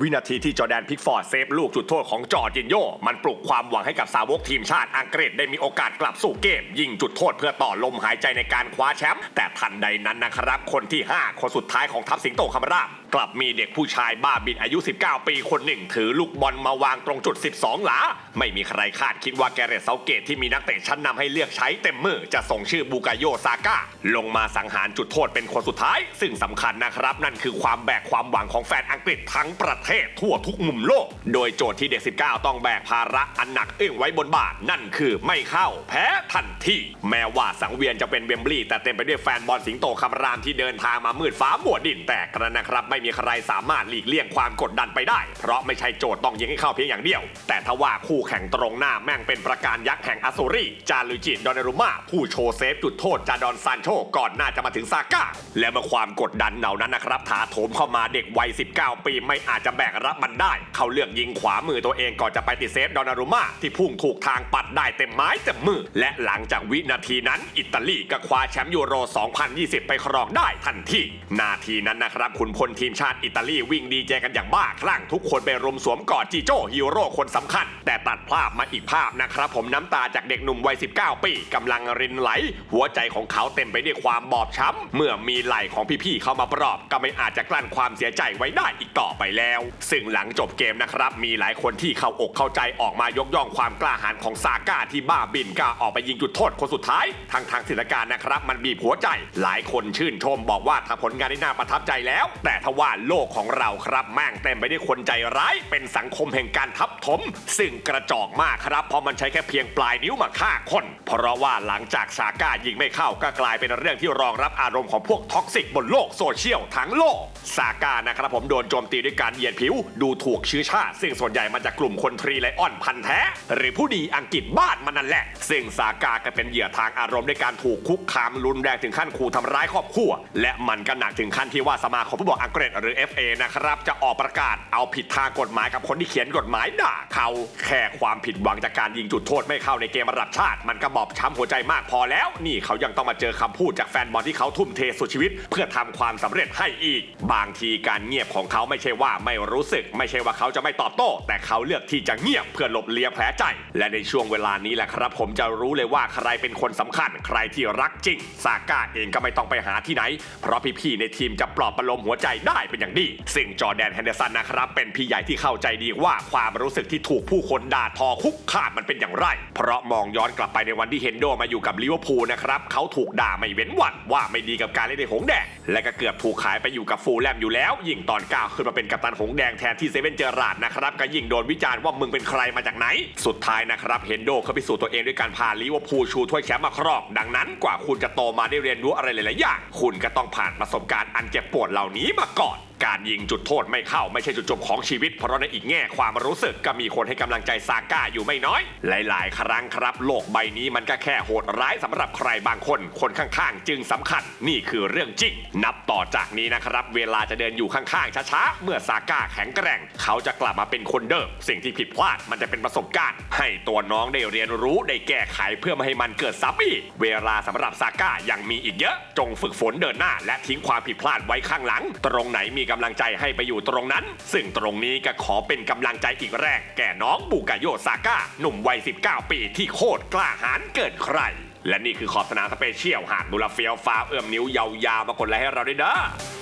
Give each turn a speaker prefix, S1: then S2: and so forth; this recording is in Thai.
S1: วินาทีที่จอแดนพิกฟอร์ดเซฟลูกจุดโทษของจอร์จินโยมันปลุกความหวังให้กับสาวกทีมชาติอังกฤษได้มีโอกาสกลับสู่เกม ยิงจุดโทษเพื่อต่อลมหายใจในการคว้าแชมป์แต่ทันใดนั้นนะครับคนที่ 5 คนสุดท้ายของทัพสิงโตคำราบ กลับมีเด็กผู้ชายบ้าบินอายุ 19 ปีคนหนึ่ง ถือลูกบอลมาวางตรงจุด 12 หลา ไม่มีใครคาดคิดว่าแกเรตเซาเกตที่มีนักเตะชั้นนำให้เลือกใช้เต็มมือจะส่งชื่อบูกาโยซาก้าลงมาสังหารจุดโทษเป็นคนสุดท้าย ซึ่งสำคัญนะครับ นั่นคือความแบกความหวังของแฟนอังกฤษทั้งประเทศทั่วทุกมุมโลก โดยโจทย์ที่เด็ก 19 ต้องแบกภาระอันหนักอึ้งไว้บนบ่านั่นคือไม่เข้าแพ้ทันทีแม้ว่าสังเวียนจะเป็นเวมบลีย์แต่เต็มไปด้วยแฟนบอลสิงโตคำรามที่เดินทางมามืดฟ้ามัวดดินแตกกันนะครับไม่มีใครสามารถหลีกเลี่ยงความกดดันไปได้ เพราะไม่ใช่โจทย์ต้องยิงให้เข้าเพียงอย่างเดียว แต่ถ้าว่าคู่แข่งตรงหน้าแม่งเป็นประการยักษ์แห่งอสูรีจารุจิดอนนารุมาผู้โชว์เซฟจุดโทษจาดอนซานโชก่อนหน้าจะมาถึงซาก้าและเมื่อความกดดันเหล่านั้นนะครับถาโถมเข้ามาเด็กวัย 19 ปีไม่อาจจะแบกรับมันได้ เขาเลือกยิงขวามือตัวเองก่อนจะไปติดเซฟดอนนารุมาที่พุ่งถูกทางปัดได้เต็มไม้เต็มมือ และหลังจากวินาทีนั้น อิตาลีก็คว้าแชมป์ยูโร 2020 ไปครองได้ทันทีนาทีนั้นนะครับขุนพลทีมชาติอิตาลีวิ่งดีใจกันอย่างบ้าคลั่งทุกคนไปรุมสวมกอดจีโจ้ฮีโร่คนสำคัญ แต่ตัดภาพมาอีกภาพนะครับผมน้ำตาจากเด็กหนุ่มวัย 19 ปีกำลังรินไหล หัวใจของเขาเต็มไปด้วยความบอบช้ำเมื่อมีไหลของพี่ๆเข้ามาปลอบ ก็ไม่อาจจะกลั้นความเสียใจไว้ได้อีกต่อไปแล้ว ซึ่งหลังจบเกมนะครับมีหลายคนที่เข้าอกเข้าใจออกมายกย่องความกล้าหาญของซาก้าที่บ้าบินกล้าออกไปยิงจุดโทษคนสุดท้ายทางทางศิลการนะครับ มันบีบหัวใจ หลายคนชื่นชมบอกว่าทำผลงานได้น่าประทับใจแล้ว แต่ทวว่าโลกของเราครับแม่งเต็มไปด้วยคนใจร้าย เป็นสังคมแห่งการทับถม ซึ่งกระจอกมากครับ เพราะมันใช้แค่เพียงปลายนิ้วมาฆ่าคน เพราะว่าหลังจากซาก้ายิงไม่เข้าก็กลายเป็นเรื่องที่รองรับอารมณ์ของพวกท็อกซิกบนโลกโซเชียลทั้งโลกซาก้านะครับผมโดนโจมตีด้วยการเหยียดผิว ดูถูกเชื้อชาติ ซึ่งส่วนใหญ่มาจากกลุ่มคนทรีไลออนพันแท้ หรือผู้ดีอังกฤษบ้านมันนั่นแหละ ซึ่งซาก้าก็เป็นเหยื่อทางอารมณ์ด้วยการถูกคุกคามรุนแรงถึงขั้นขู่ทำร้ายครอบครัว และมันก็หนักถึงขั้นที่ว่าสมาคมฟุตบอลอังกฤษหรือ FA นะครับ จะออกประกาศเอาผิดทางกฎหมายกับคนที่เขียนกฎหมายด่าเขาแค่ความผิดหวังจากการยิงจุดโทษไม่เข้าในเกมระดับชาติ มันก็บอบช้ำหัวใจมากพอแล้ว นี่เขายังต้องมาเจอคำพูดจากแฟนบอลที่เขาทุ่มเทสุดชีวิต เพื่อทำความสำเร็จให้อีก บางทีการเงียบของเขาไม่ใช่ว่าไม่รู้สึก ไม่ใช่ว่าเขาจะไม่ตอบโต้ แต่เขาเลือกที่จะเงียบเพื่อหลบเลียแผลใจ และในช่วงเวลานี้แหละครับ ผมจะรู้เลยว่าใครเป็นคนสำคัญ ใครที่รักจริงซาก้าเองก็ไม่ต้องไปหาที่ไหน เพราะพี่ๆในทีมจะปลอบประโลมหัวใจได้เป็นอย่างดี ซึ่งจอแดนแฮนเดอร์สันนะครับ เป็นพี่ใหญ่ที่เข้าใจดีว่าความรู้สึกที่ถูกผู้คนด่าทอคุกคามมันเป็นอย่างไร เพราะมองย้อนกลับไปในวันที่เฮนโดมาอยู่กับลิเวอร์พูลนะครับเขาถูกด่าไม่เว้นวันว่าไม่ดีกับการเล่นในหงแดง และก็เกือบถูกขายไปอยู่กับฟูลแลมอยู่แล้ว ยิ่งตอนก้าวขึ้นมาเป็นกัปตันหงแดงแทนที่เซเว่นเจอราดนะครับก็ยิ่งโดนวิจารณ์ว่ามึงเป็นใครมาจากไหน สุดท้ายนะครับเฮนโดเขาพิสูจน์ตัวเองด้วยการพาลิเวอร์พูลชูถ้วยแชมป์มาครองดังนั้นกว่าคุณจะโตมาได้เรียนรู้อะไรหลายๆอย่างคุณก็ต้องผ่านประสบการณ์อันเจ็บปวดเหล่านี้มาก่อนก การยิงจุดโทษไม่เข้าไม่ใช่จุดจบของชีวิต เพราะในอีกแง่ความรู้สึกก็มีคนให้กำลังใจซาก้าอยู่ไม่น้อย หลาย ๆ ครั้งครับ โลกใบนี้มันก็แค่โหดร้ายสำหรับใครบางคน คนข้างๆ จึงสำคัญ นี่คือเรื่องจริง นับต่อจากนี้นะครับ เวลาจะเดินอยู่ข้างๆช้าๆเมื่อซาก้าแข็งแกร่ง เขาจะกลับมาเป็นคนเดิม สิ่งที่ผิดพลาดมันจะเป็นประสบการณ์ ให้ตัวน้องได้เรียนรู้ได้แก้ไขเพื่อไม่ให้มันเกิดซ้ำอีกเวลาสำหรับซาก้ายังมีอีกเยอะ จงฝึกฝนเดินหน้า และทิ้งความผิดพลาดไว้ข้างหลัง ตรงไหนมีกกำลังใจให้ไปอยู่ตรงนั้น ซึ่งตรงนี้ก็ขอเป็นกำลังใจอีกแรก แก่น้องบูกาโยซาก้าหนุ่มวัย 19 ปีที่โคตรกล้าหาญเกินใคร และนี่คือขอบสนามสเปเชียลหาดดูแลเฟียวฟ้าวเอื้อมนิ้วยาวๆมากดไลค์ให้เราด้วยเด้อ